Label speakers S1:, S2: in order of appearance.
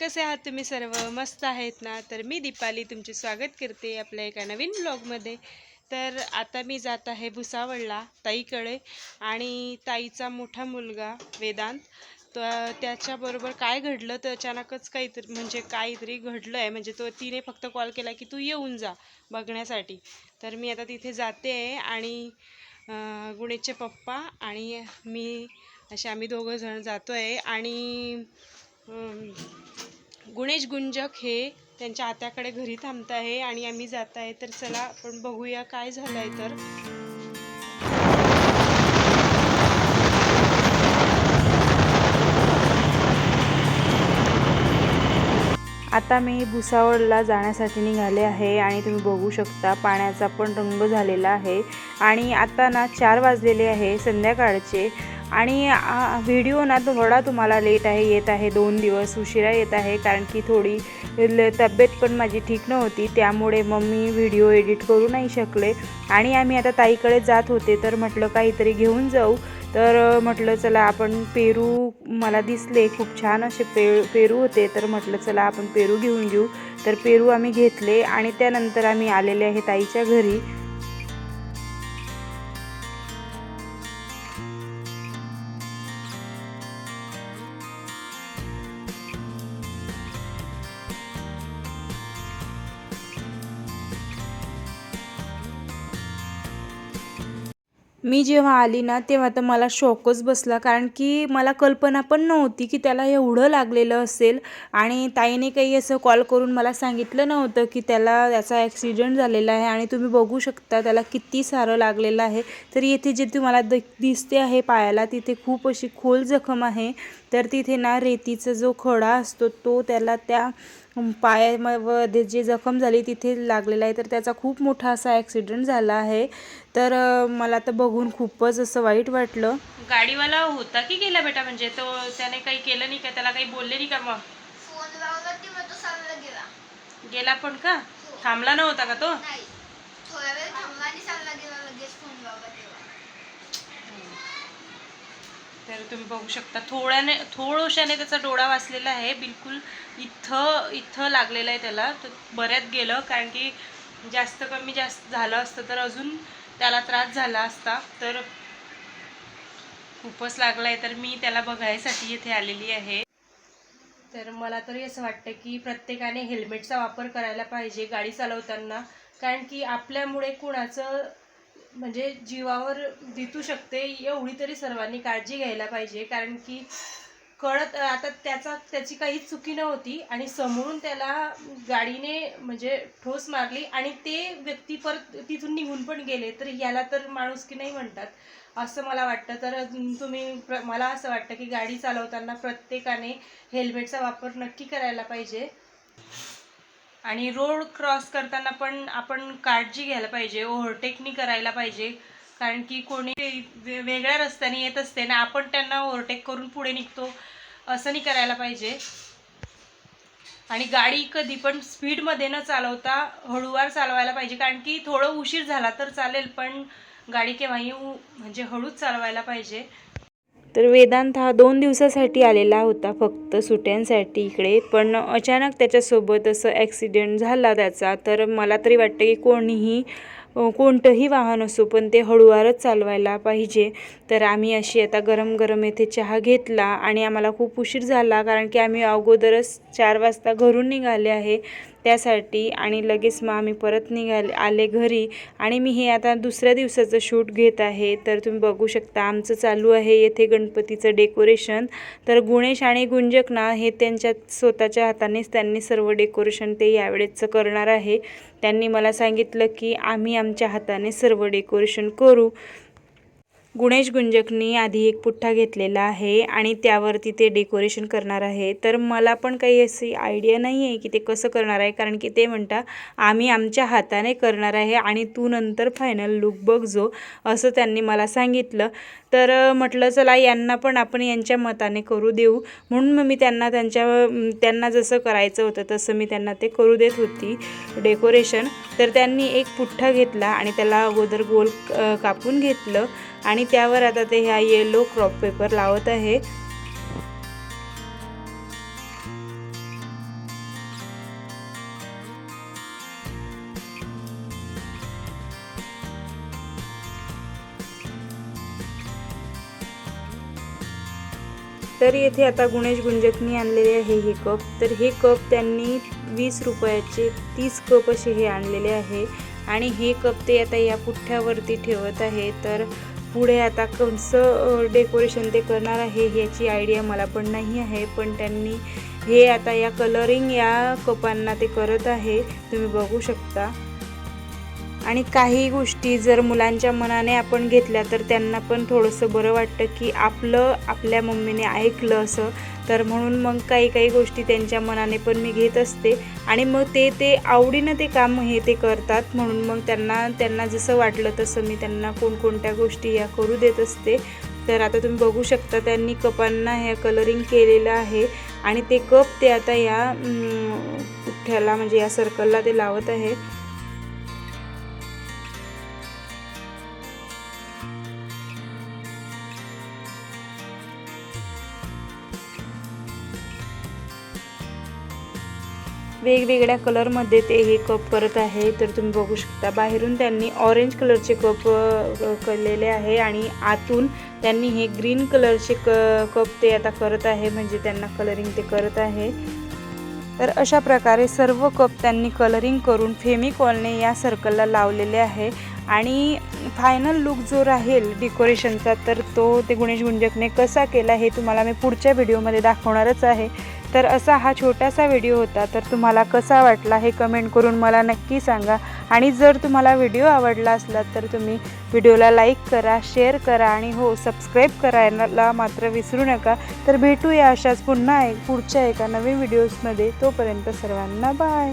S1: कसे आहात तुम्ही सर्व? मस्त आहेत ना? तर मी दीपाली तुमचे स्वागत करते आपल्या एका नवीन ब्लॉगमध्ये तर आता मी जात आहे भुसावळला ताईकडे. आणि ताईचा मोठा मुलगा वेदांत. तर त्याच्याबरोबर काय घडलं? तर अचानकच काहीतरी म्हणजे काहीतरी घडलं आहे म्हणजे तो तिने फक्त कॉल केला की तू येऊन जा बघण्यासाठी. तर मी आता तिथे जाते आहे आणि गुणेशचे पप्पा आणि मी असे आम्ही दोघंजण जातो आहे आणि गुणेश गुंजक हे त्यांच्या आत्याकडे घरी थांबत आहे आणि आम्ही जात आहे. तर चला आपण बघूया काय झालं आहे तर.
S2: आता मी भुसावळला जाण्यासाठी निघाले आहे आणि तुम्ही बघू शकता पाण्याचा पण रंग झालेला आहे. आणि आता ना चार वाजलेले आहे संध्याकाळचे. आणि व्हिडिओ ना थोडा तुम्हाला लेट आहे येत आहे दोन दिवस उशिरा येत आहे कारण की थोडी ल- तब्येत पण माझी ठीक नव्हती त्यामुळे मग मी व्हिडिओ एडिट करू नाही शकले. आणि आम्ही आता ताईकडे जात होते तर म्हटलं काहीतरी घेऊन जाऊ. तर म्हटलं चला आपण पेरू मला दिसले खूप छान असे पे पेरू होते तर म्हटलं चला आपण पेरू घेऊन घेऊ. तर पेरू आम्ही घेतले आणि त्यानंतर आम्ही आलेले आहे ताईच्या घरी. मी जेव्हा आली ना तेव्हा तर मला शॉकच बसला. कारण की मला कल्पना पण नव्हती की त्याला एवढं लागलेलं असेल. आणि ताईने काही असं कॉल करून मला सांगितलं नव्हतं की त्याला त्याचा ॲक्सिडेंट झालेला आहे आणि तुम्ही बघू शकता त्याला किती सारं लागलेलं आहे. तर येथे जे तुम्हाला द दिसते आहे पायाला तिथे खूप अशी खोल जखम आहे. तर तिथे ना रेतीचा जो खडा असतो तो त्याला त्या पायामध्ये जे जखम झाली तिथे लागलेला आहे. तर त्याचा खूप मोठा असा ॲक्सिडेंट झाला आहे. तर मला तर बघून खूपच असं वाईट वाटलं.
S1: गाडीवाला होता की गेला बेटा? म्हणजे तो त्याने काही केलं नाही का? त्याला काही बोलले नाही का मग?
S3: फोन लावला तेव्हा तो चालला गेला.
S1: गेला पण का? थांबला नव्हता का तो
S3: नाही थोडा वेळ थांबला आणि चालला गेला लगेच फोन लावला तेव्हा
S1: तर तुम्ही बघू शकता. थोड्याने थोडशाने त्याचा डोळा वाचलेला आहे. बिलकुल इथं इथं लागलेलं आहे त्याला. तर बऱ्यात गेलं कारण की जास्त कमी जास्त झालं असतं तर अजून त्याला त्रास झाला असता. तर खूपच लागला आहे तर मी त्याला बघायसाठी इथे आलेली आहे. तर मला तरी असं वाटतं की प्रत्येकाने हेल्मेटचा वापर करायला पाहिजे गाडी चालवताना. कारण की आपल्यामुळे कुणाचं म्हणजे जीवावर दितू शकते एवढी तरी सर्वांनी काळजी घ्यायला पाहिजे. कारण की कळत आता त्याचा त्याची काहीच चुकी नव्हती आणि समोरून त्याला गाडीने म्हणजे ठोस मारली आणि ते व्यक्ती परत तिथून निघून पण गेले तर याला तर माणुसकी नाही म्हणतात असं मला वाटतं. तर तुम्ही प्र- मला असं वाटतं की गाडी चालवताना प्रत्येकाने हेल्मेटचा वापर नक्की करायला पाहिजे. आणि रोड क्रॉस करताना पण आपण काळजी घ्यायला पाहिजे ओव्हरटेकनी करायला पाहिजे. कारण की कोणी वेगळ्या रस्त्याने येत असते ना आपण त्यांना ओव्हरटेक करून पुढे निघतो असं नाही करायला पाहिजे. आणि गाडी कधी पण स्पीडमध्ये न चालवता हळूवार चालवायला पाहिजे. कारण की थोडं उशीर झाला तर चालेल पण गाडी केव्हाही म्हणजे हळूच चालवायला पाहिजे.
S2: तर वेदांत हा दोन दिवसासाठी आलेला होता फक्त सुट्यांसाठी इकडे. पण अचानक त्याच्यासोबत असं ॲक्सिडेंट झाला त्याचा तर मला तरी वाटतं की कोणीही कोणतंही वाहन असो पण ते हळूवारच चालवायला पाहिजे. तर आम्ही अशी आता गरम गरम येथे चहा घेतला आणि आम्हाला खूप उशीर झाला कारण की आम्ही अगोदरच चार वाजता घरून निघाले आहे. त्यासाठी आणि लगेच मग आम्ही परत निघाले आले घरी. आणि मी हे आता दुसऱ्या दिवसाचं शूट घेत आहे. तर तुम्ही बघू शकता आमचं चालू आहे येथे गणपतीचं डेकोरेशन. तर गुणेश आणि गुंजक ना हे त्यांच्या स्वतःच्या हातानेच त्यांनी सर्व डेकोरेशन ते यावेळेचं करणार आहे. त्यांनी मला सांगितलं की आम्ही आमच्या हाताने सर्व डेकोरेशन करू. गुणेश गुंजकनी आधी एक पुठ्ठा घेतलेला आहे आणि त्यावरती ते डेकोरेशन करणार आहे. तर मला पण काही अशी आयडिया नाही आहे की ते कसं करणार आहे कारण की ते म्हणता आम्ही आमच्या हाताने करणार आहे आणि तू नंतर फायनल लुक बघजो असं त्यांनी मला सांगितलं. तर म्हटलं चला यांना पण आपण यांच्या मताने करू देऊ. म्हणून मग मी त्यांना त्यांच्या त्यांना जसं करायचं होतं तसं मी त्यांना ते करू देत होती डेकोरेशन तर त्यांनी एक पुठ्ठा घेतला आणि त्याला अगोदर गोल कापून घेतलं. आणि त्यावर आता ते ह्या येलो क्रॉप पेपर लावत आहे. तर येथे आता गुणेश गुंजकनी आणलेले आहे हे कप तर हे कप त्यांनी वीस रुपयाचे तीस कप असे हे आणलेले आहे. आणि हे कप ते आता या पुठ्ठ्यावरती ठेवत आहे. तर पुढे आता कसं डेकोरेशन ते करणार आहे ह्याची आयडिया मला पण नाही आहे. पण त्यांनी हे आता या कलरिंग या कपांना ते करत आहे. तुम्ही बघू शकता. आणि काही गोष्टी जर मुलांच्या मनाने आपण घेतल्या तर त्यांना पण थोडंसं बरं वाटतं की आपलं आपल्या मम्मीने ऐकलं असं. तर म्हणून मग काही काही गोष्टी त्यांच्या मनाने पण मी घेत असते. आणि मग ते ते आवडीनं ते काम हे ते करतात. म्हणून मग त्यांना त्यांना जसं वाटलं तसं मी त्यांना कोणकोणत्या गोष्टी या करू देत असते. तर आता तुम्ही बघू शकता त्यांनी कपांना ह्या कलरिंग केलेलं आहे. आणि ते कप ते आता या पुठ्ठ्याला म्हणजे या सर्कलला ते लावत आहे. वेगवेगळ्या कलरमध्ये ते हे कप करत आहे. तर तुम्ही बघू शकता बाहेरून त्यांनी ऑरेंज कलरचे कप केलेले आहे आणि आतून त्यांनी हे ग्रीन कलरचे क कप ते आता करत आहे म्हणजे त्यांना कलरिंग ते करत आहे. तर अशा प्रकारे सर्व कप त्यांनी कलरिंग करून फेमिकॉलने या सर्कलला लावलेले आहे. आणि फायनल लुक जो राहील डेकोरेशनचा तर तो ते गुणेश गुंजकने कसा केला हे तुम्हाला मी पुढच्या व्हिडिओमध्ये दाखवणारच आहे. तर असा हा छोटासा व्हिडिओ होता तर तुम्हाला कसा वाटला हे कमेंट करून मला नक्की सांगा. आणि जर तुम्हाला व्हिडिओ आवडला असला तर तुम्ही व्हिडिओला लाईक करा शेअर करा आणि हो सबस्क्राईब करायला मात्र विसरू नका. तर भेटूया अशाच पुन्हा एक पुढच्या एका नवीन व्हिडिओजमध्ये तोपर्यंत सर्वांना बाय